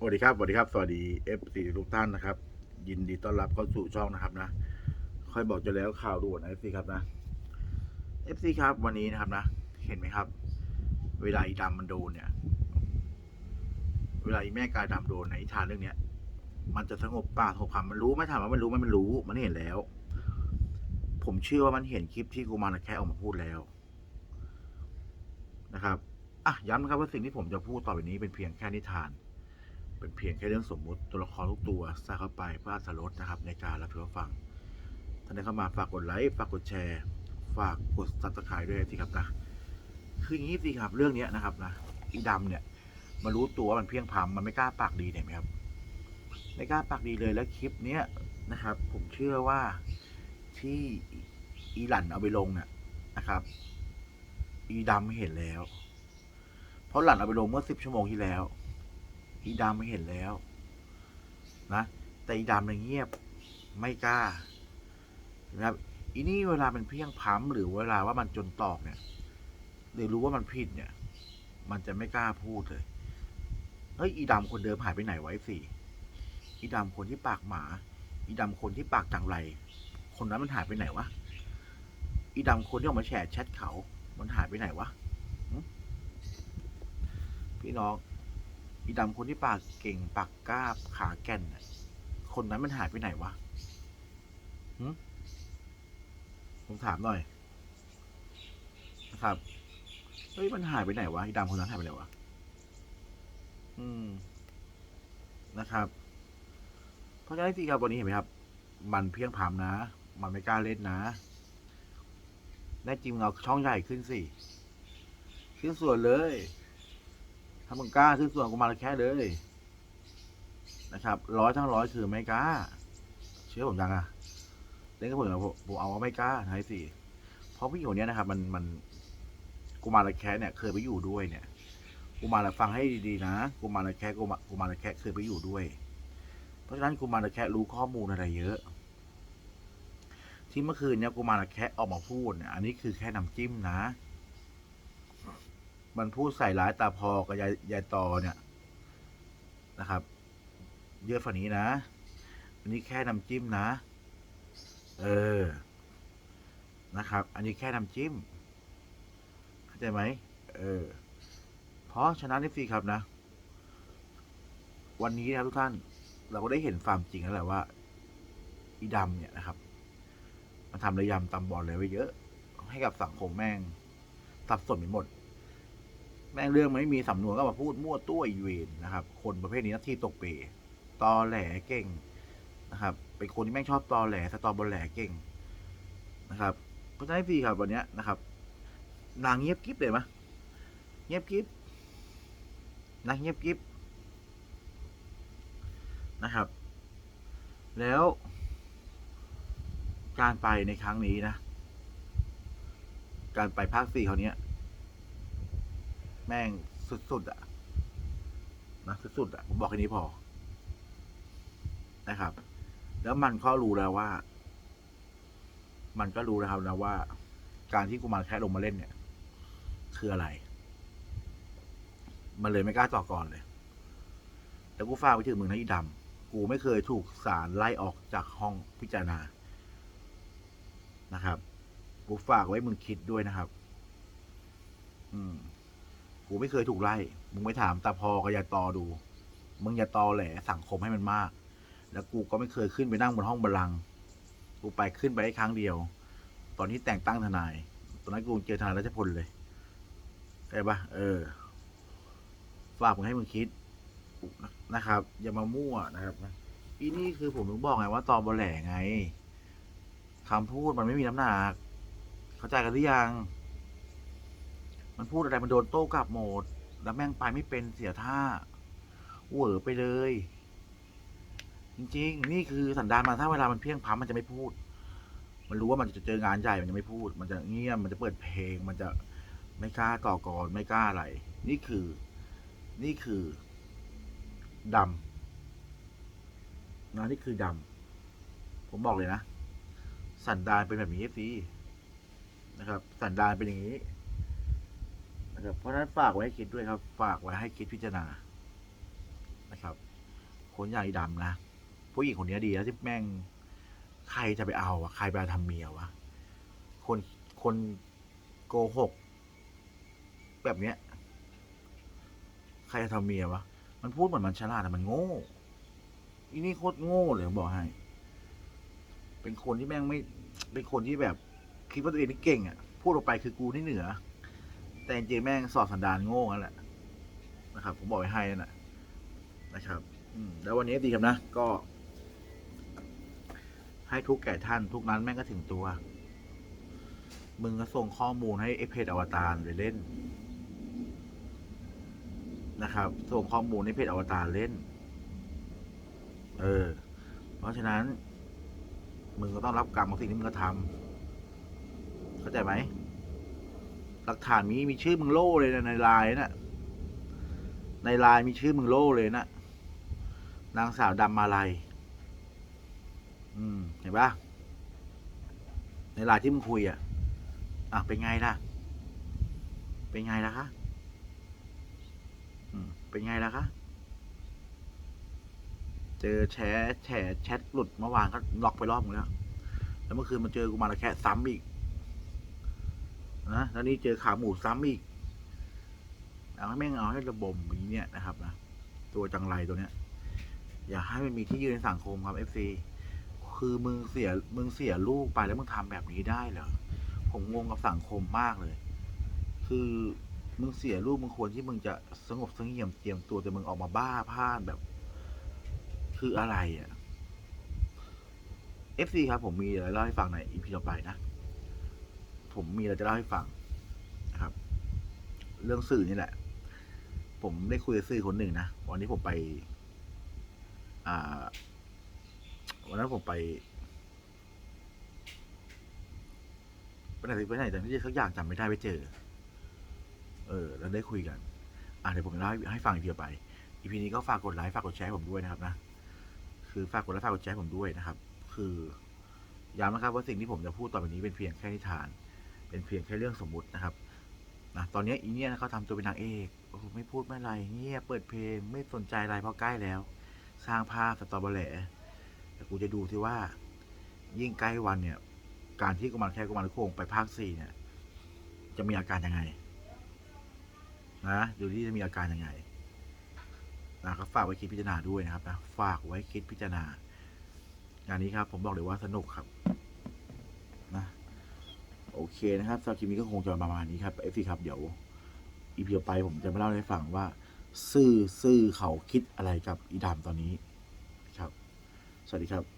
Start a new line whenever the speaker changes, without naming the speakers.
สวัสดีครับสวัสดีครับสวัสดีเอฟซีทุกท่านนะครับ ยินดีต้อนรับเข้าสู่ช่องนะครับนะค่อยบอกจะแล้วข่าวด่วนเอฟซีครับนะเอฟซีครับ วันนี้นะครับนะ เห็นไหมครับ เวลาอีดำมันโดนเนี่ย เวลาอีแม่กายดำโดนในนิทานเรื่องเนี้ย มันจะสงบปากสงบคำมันรู้ไหม่ถามว่ามันรู้ไหมมันรู้ มันเห็นแล้ว ผมเชื่อว่ามันเห็นคลิปที่กูมารแค่ออกมาพูดแล้วนะครับอะย้ำนะครับว่าสิ่งที่ผมจะพูดต่อไปนี้เป็นเพียงแค่นิทาน เป็นเพียงแค่เรื่องสมมุติตัวละครทุกตัวใส่เข้าไปเพื่ออรรถรสนะครับ ในการรับชมรับฟังท่านใดเข้ามาฝากกดไลค์ฝากกดแชร์ ฝากกดซับสไครต์ด้วยสิครับนะคืออย่างนี้สิครับเรื่องนี้นะครับนะอีดำเนี่ยมารู้ตัวว่ามันเพียงพำมันไม่กล้าปากดีเนี่ยไหมครับไม่กล้าปากดีเลยแล้วคลิปเนี้ยนะครับ ผมเชื่อว่าที่อีหลันเอาไปลงเนี่ยนะครับ อีดำไม่เห็นแล้ว เพราะหลันเอาไปลงเมื่อสิบชั่วโมงที่แล้ว อีดำไม่เห็นแล้ว นะ แต่อีดำเนี่ยเงียบไม่กล้านะครับอีนี่เวลามันเพียงพ้ำหรือเวลาว่ามันจนตอกเนี่ยหรือรู้ว่ามันผิดเนี่ย มันจะไม่กล้าพูดเลยเฮ้ยอีดำคนเดิมหายไปไหนไว้สิอีดำคนที่ปากหมา อีดำคนที่ปากจังไร คนนั้นมันหายไปไหนวะอีดำคนที่ออกมาแชร์แชทเขา มันหายไปไหนวะพี่น้อง อีดำคนที่ปากเก่งปากกล้าขาแก่นน่ะคนนั้นมันหายไปไหนวะหึผมถามหน่อยนะครับเฮ้ยมันหายไปไหนวะอีดำคนนั้นหายไปไหนวะอืมนะครับ เพราะฉะนั้นสิครับวันนี้เห็นไหมครับ มันเพียงพามนะ มันไม่กล้าเล่นนะแน่จริงเอาช่องใหญ่ขึ้นสิขึ้นส่วนเลย ถ้ามึงกล้าขึ้นส่วนกูมาแค่เลยนะครับร้อยทั้งร้อยคือไม่กล้า เชื่อผมยังอะเล่นกับผมเหรอผมผมเอาว่าไม่กล้าทายสี่เพราะผู้หญิงคนเนี้ยนะครับ มันมันกูมาละแค่เนี่ย เคยไปอยู่ด้วยเนี่ยกูมาละฟังให้ดีๆนะกูมาละแค่กูมากูมาละแค่เคยไปอยู่ด้วย เพราะฉะนั้นกูมาละแค่รู้ข้อมูลอะไรเยอะ ที่เมื่อคืนเนี่ยกูมาละแค่ออกมาพูดเนี่ยอันนี้คือแค่น้ำจิ้มนะ มันพูดใส่ร้ายตาพอกับยายยายตอเนี่ยนะครับ เยอะฝันนี้นะอันนี้แค่น้ำจิ้มนะ เออนะครับ อันนี้แค่น้ำจิ้มเข้าใจไหมเออ เพราะฉะนั้นนี่สิครับนะ วันนี้นะทุกท่าน เราก็ได้เห็นความจริงแล้วแหละว่า อีดำเนี่ยนะครับมันทำระยำตำบอลเลยไว้เยอะ ให้กับสังคมแม่งสับสนไปหมด แม่งเรื่องมันไม่มีสำนวนก็มาพูดมั่วตัวอีเวนนะครับ คนประเภทนี้หน้าที่ตกเปตอแหลเก่งนะครับ เป็นคนที่แม่งชอบตอแหลสตอบอลแหลเก่งนะครับเพราะฉะนั้นพี่ครับวันนี้นะครับ นางเงียบกิ๊บเลยมะเงียบกิ๊บนางเงียบกิ๊บนะครับ แล้ว การไปในครั้งนี้นะ การไปภาคสี่เขาเนี้ย แม่งสุดๆอะนะสุดๆอะผมบอกแค่นี้พอ นะครับ แล้วมันก็รู้แล้วว่า มันก็รู้นะครับนะว่า การที่กูมารแค่ลงมาเล่นเนี่ย คืออะไร มันเลยไม่กล้าต่อก่อนเลย แล้วกูฝากไปถึงมึงนะอีดำกูไม่เคยถูกศาลไล่ออกจากห้องพิจารณานะครับ กูฝากไว้มึงคิดด้วยนะครับ อืม กูไม่เคยถูกไล่ มึงไปถามตาพอกับยาตอดู มึงอย่าตอแหลสังคมให้มันมาก แล้วกูก็ไม่เคยขึ้นไปนั่งบนห้องบัลลังก์กูไปขึ้นไปได้ครั้งเดียว ตอนที่แต่งตั้งทนาย ตอนนั้นกูเจอทนายรัชพลเลยเข้าใจปะเออ ฝากมึงให้มึงคิดนะครับ อย่ามามั่วนะครับนะอีนี่คือผมถึงบอกไงว่าตอบอแหลไงคำพูดมันไม่มีน้ำหนัก เข้าใจกันหรือยัง มันพูดอะไรมันโดนโต้กลับหมด แล้วแม่งไปไม่เป็นเสียท่าเหวอไปเลย จริง ๆ นี่คือสันดานมันถ้าเวลามันเพียงพร้ำมันจะไม่พูด มันรู้ว่ามันจะเจองานใหญ่มันจะไม่พูด มันจะเงียบมันจะเปิดเพลง มันจะไม่กล้าก่อกอนไม่กล้าอะไร นี่คือ นี่คือดำนะนี่คือดำผมบอกเลยนะ สันดานเป็นแบบนี้สินะครับ สันดานเป็นอย่างนี้ นะครับเพราะฉะนั้นฝากไว้ให้คิดด้วยครับ ฝากไว้ให้คิดพิจารณานะครับ คนอย่างอีดำนะผู้หญิงคนนี้ดีแล้วที่แม่งใครจะไปเอาอะใครไปเอาทำเมียวะคนคนโกหก แบบเนี้ย ใครจะทำเมียวะมันพูดเหมือนมันฉลาดแต่มันโง่อีนี่โคตรโง่เลยบอกให้ เป็นคนที่แม่งไม่ เป็นคนที่แบบ คิดว่าตัวเองนี่เก่งอะ พูดออกไปคือกูนี่เหนือ แต่จริงแม่งสอดสันดานโง่นั่นแหละนะครับ ผมบอกไว้ให้นั่นแหละนะครับอืมแล้ววันนี้ดีครับนะ ก็ ให้ทุกแก่ท่าน ทุกนั้นแม่งก็ถึงตัว มึงก็ส่งข้อมูลให้เอเพจอวตารไปเล่น นะครับ ส่งข้อมูลให้เพจอวตารเล่น เออ เพราะฉะนั้น มึงก็ต้องรับกรรมของสิ่งที่มึงกระทำเข้าใจไหม หลักฐานมีมีชื่อมึงโล่เลยนะในไลน์น่ะในไลน์มีชื่อมึงโล่เลยนะนางสาวดำมาลัยอืมเห็นปะในไลน์ที่มึงคุยอะอะเป็นไงล่ะ เป็นไงล่ะคะอืมเป็นไงล่ะคะเจอแชทแชทแชทหลุดเมื่อวานก็ล็อกไปรอบหนึงแล้วแล้วเมื่อคืนมาเจอกูมาแล้วแค่ซ้ำอีก นะแล้วนี่เจอขาหมูซ้ำอีกเอาให้แม่งเอาให้ระบมอย่างนี้เนี่ยนะครับนะตัวจังไรตัวเนี้ย อย่าให้มันมีที่ยืนในสังคมครับเอฟซีคือมึงเสียมึงเสียลูกไปแล้วมึงทำแบบนี้ได้เหรอผมงงกับสังคมมากเลย คือมึงเสียลูกมึงควรที่มึงจะสงบสงี่ยมเจียมตัวแต่มึงออกมาบ้าพลาดแบบ คืออะไรอะ FC ครับผมมีอะไรเล่าให้ฟังในอีพีต่อไปนะ ผมมีอะไรจะเล่าให้ฟังนะครับ เรื่องสื่อนี่แหละ ผมได้คุยกับสื่อคนหนึ่งนะวันนี้ผมไป อ่า วันนั้นผมไปไปไหนไปไหนแต่ที่สักอย่างจำไม่ได้ไปเจอ เออ แล้วได้คุยกัน อะเดี๋ยวผมเล่าให้ฟังอีพีไป อีพีนี้ก็ฝากกดไลค์ฝากกดแชร์ผมด้วยนะครับนะคือฝากกดไลค์ฝากกดแชร์ผมด้วยนะครับ คือย้ำนะครับว่าสิ่งที่ผมจะพูดต่อไปนี้เป็นเพียงแค่นิทาน เป็นเพียงแค่เรื่องสมมุตินะครับนะตอนนี้อีเนี่ยเขาทำตัวเป็นนางเอกโอ้โหไม่พูดไม่อะไรเงียบเปิดเพลงไม่สนใจอะไรเพราะใกล้แล้ว สร้างภาพสตอเบอร์แหลแต่กูจะดูที่ว่า ยิ่งใกล้วันเนี่ย การที่กุมารแค่กุมารโค้งไปภาคสี่เนี่ย จะมีอาการยังไง นะดูที่จะมีอาการยังไงนะก็ฝากไว้คิดพิจารณาด้วยนะครับนะฝากไว้คิดพิจารณางานนี้ครับ ผมบอกเลยว่าสนุกครับ โอเคนะครับสำหรับคลิปนี้ก็คงจะประมาณนี้ครับเอฟซีครับเดี๋ยวอีพีต่อไปผมจะมาเล่าให้ฟังว่า ซื่อซื่อเขาคิดอะไรกับอีดามตอนนี้ครับ สวัสดีครับ